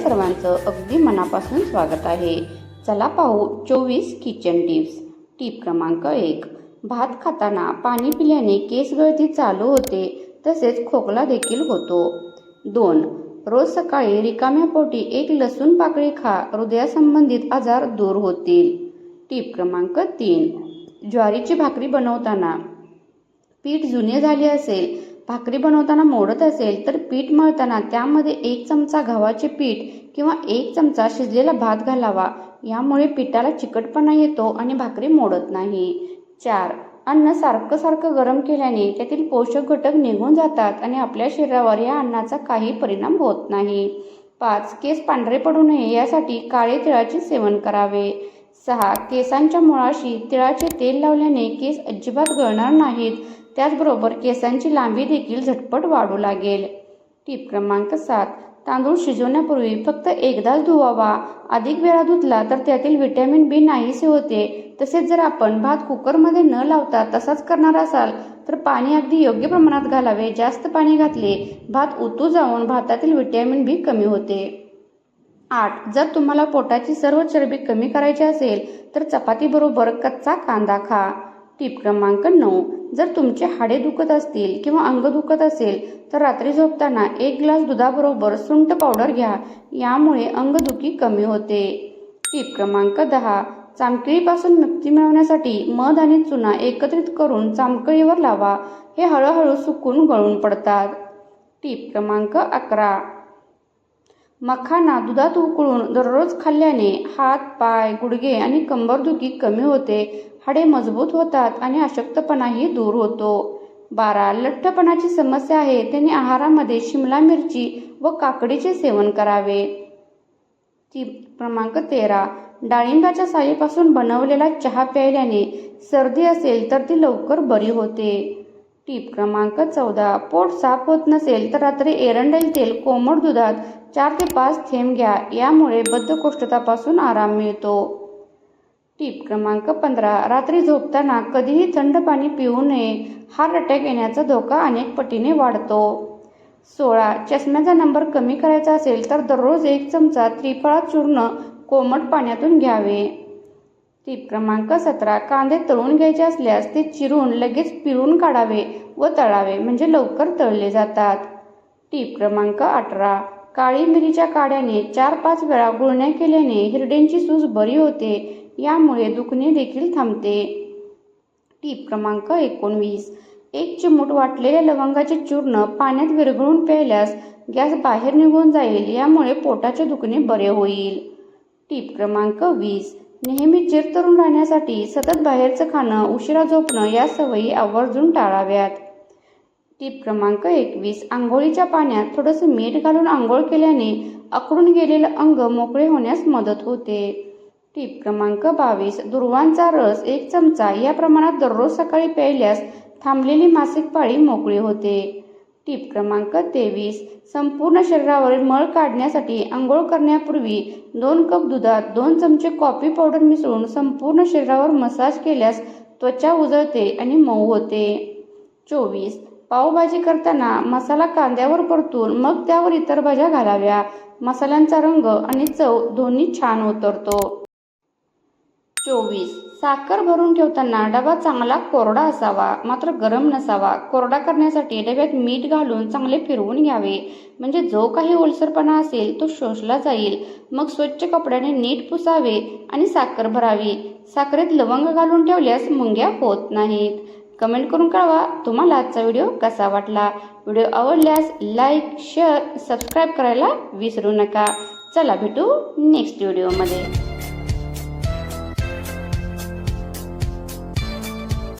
सर्वांचं अगदी मनापासून स्वागत आहे. चला पाहू चोवीस किचन टिप्स टीप क्रमांक एक. भात खाताना पाणी पिल्याने केस गळती चालू होते तसेच खोकला देखील होतो. दोन. रोज सकाळी रिकाम्या पोटी एक लसूण पाकळी खा हृदयासंबंधित आजार दूर होतील. टीप क्रमांक तीन. ज्वारीची भाकरी बनवताना पीठ जुने झाले असेल भाकरी बनवताना मोडत असेल तर पीठ मळताना त्यामध्ये एक चमचा गव्हाचे पीठ किंवा एक चमचा शिजलेला भात घालावा. यामुळे पिठाला चिकटपणा येतो आणि भाकरी मोडत नाही. चार. अन्न सारखं सारखं गरम केल्याने त्यातील पोषक घटक निघून जातात आणि आपल्या शरीरावर या अन्नाचा काही परिणाम होत नाही. पाच. केस पांढरे पडू नये यासाठी काळे तिळाचे सेवन करावे. सहा. केसांच्या मुळाशी तिळाचे तेल लावल्याने केस अजिबात गळणार नाहीत. त्याचबरोबर केसांची लांबी देखील झटपट वाढू लागेल. टीप क्रमांक सात. तांदूळ शिजवण्यापूर्वी फक्त एकदाच धुवावा. अधिक वेळा धुतला तर त्यातील व्हिटॅमिन बी नाहीसे होते. तसेच जर आपण भात कुकरमध्ये न लावता तसाच करणार असाल तर पाणी अगदी योग्य प्रमाणात घालावे. जास्त पाणी घातले भात उतू जाऊन भातातील व्हिटॅमिन बी कमी होते. आठ. जर तुम्हाला पोटाची सर्व चरबी कमी करायची असेल तर चपातीबरोबर कच्चा कांदा खा. टीप क्रमांक नऊ. जर तुमचे हाडे दुखत असतील किंवा अंग दुखत असेल तर रात्री झोपताना एक ग्लास दुधाबरोबर सुंठ पावडर घ्या. यामुळे अंगदुखी कमी होते. टीप क्रमांक दहा. चामकळीपासून मुक्ती मिळवण्यासाठी मध आणि चुना एकत्रित करून चामकळीवर लावा. हे हळूहळू सुकून गळून पडतात. टीप क्रमांक अकरा. मखाना दुधात उकळून दररोज खाल्ल्याने हात पाय गुडघे आणि कंबरदुखी कमी होते. हाडे मजबूत होतात आणि अशक्तपणाही दूर होतो. बारा लठ्ठपणाची समस्या आहे. त्याने आहारामध्ये शिमला मिरची व काकडीचे सेवन करावे. ती क्रमांक तेरा. डाळिंबाच्या सालीपासून बनवलेला चहा प्यायल्याने सर्दी असेल तर ती लवकर बरी होते. टीप क्रमांक चौदा. पोट साफ होत नसेल तर रात्री एरंडेल तेल कोमट दुधात चार ते पाच थेंब घ्या. यामुळे बद्धकोष्ठतापासून आराम मिळतो. टीप क्रमांक पंधरा. रात्री झोपताना कधीही थंड पाणी पिऊ नये. हार्ट अटॅक येण्याचा धोका अनेक पटीने वाढतो. सोळा. चष्म्याचा नंबर कमी करायचा असेल तर दररोज एक चमचा त्रिफळा चूर्ण कोमट पाण्यातून घ्यावे. टीप क्रमांक सतरा कांदे तळून घ्यायचे असल्यास ते चिरून लगेच पिळून काढावे व तळावे म्हणजे लवकर तळले जातात. टीप क्रमांक अठरा. काळी मिरीच्या काड्याने चार पाच वेळा गुळण्या केल्याने हिरड्यांची सूज बरी होते यामुळे दुखणे देखील थांबते. टीप क्रमांक एकोणवीस. एक चिमूट वाटलेल्या लवंगाचे चूर्ण पाण्यात विरघळून प्यायल्यास गॅस बाहेर निघून जाईल यामुळे पोटाचे दुखणे बरे होईल. टीप क्रमांक वीस. नेहमी चिरतरुण राहण्यासाठी सतत बाहेरचं खाणं उशिरा झोपणं या सवयी आवर्जून टाळाव्यात. टीप क्रमांक एकवीस. आंघोळीच्या पाण्यात थोडंसं मीठ घालून आंघोळ केल्याने अकडून गेलेलं अंग मोकळे होण्यास मदत होते. टीप क्रमांक बावीस. दुर्वांचा रस एक चमचा या प्रमाणात दररोज सकाळी प्यायल्यास थांबलेली मासिक पाळी मोकळी होते. टीप क्रमांक तेवीस. संपूर्ण शरीरावरील मळ काढण्यासाठी आंघोळ करण्यापूर्वी दोन कप दुधात दोन चमचे कॉफी पावडर मिसळून संपूर्ण शरीरावर मसाज केल्यास त्वचा उजळते आणि मऊ होते. चोवीस. पावभाजी करताना मसाला कांद्यावर परतून मग त्यावर इतर भाज्या घालाव्या. मसाल्यांचा रंग आणि चव दोन्ही छान उतरतो. चोवीस. साखर भरून ठेवताना डबा चांगला कोरडा असावा मात्र गरम नसावा. कोरडा करण्यासाठी डब्यात मीठ घालून चांगले फिरवून घ्यावे. म्हणजे जो काही ओलसरपणा असेल तो शोषला जाईल. मग स्वच्छ कपड्याने नीट पुसावे आणि साखर भरावी. साखरेत लवंग घालून ठेवल्यास मुंग्या होत नाहीत. कमेंट करून कळवा तुम्हाला आजचा व्हिडिओ कसा वाटला. व्हिडिओ आवडल्यास लाईक शेअर सबस्क्राईब करायला विसरू नका. चला भेटू नेक्स्ट व्हिडिओमध्ये.